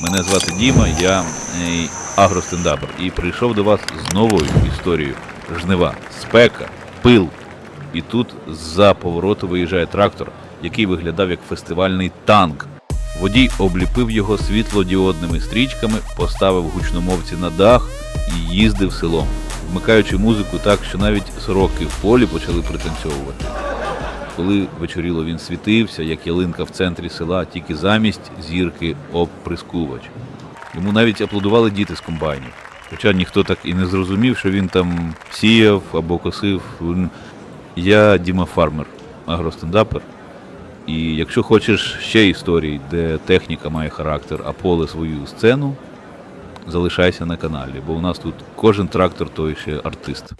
Мене звати Діма, я е, агростендапер і прийшов до вас з новою історією жнива, спека, пил. І тут з-за повороту виїжджає трактор, який виглядав як фестивальний танк. Водій обліпив його світлодіодними стрічками, поставив гучномовці на дах і їздив селом, вмикаючи музику так, що навіть сороки в полі почали пританцьовувати. Коли вечоріло він світився, як ялинка в центрі села, тільки замість зірки оприскувач. Йому навіть аплодували діти з комбайнів. Хоча ніхто так і не зрозумів, що він там сіяв або косив. Я Діма Фармер, агростендапер. І якщо хочеш ще історій, де техніка має характер, а поле свою сцену, залишайся на каналі, бо у нас тут кожен трактор той ще артист.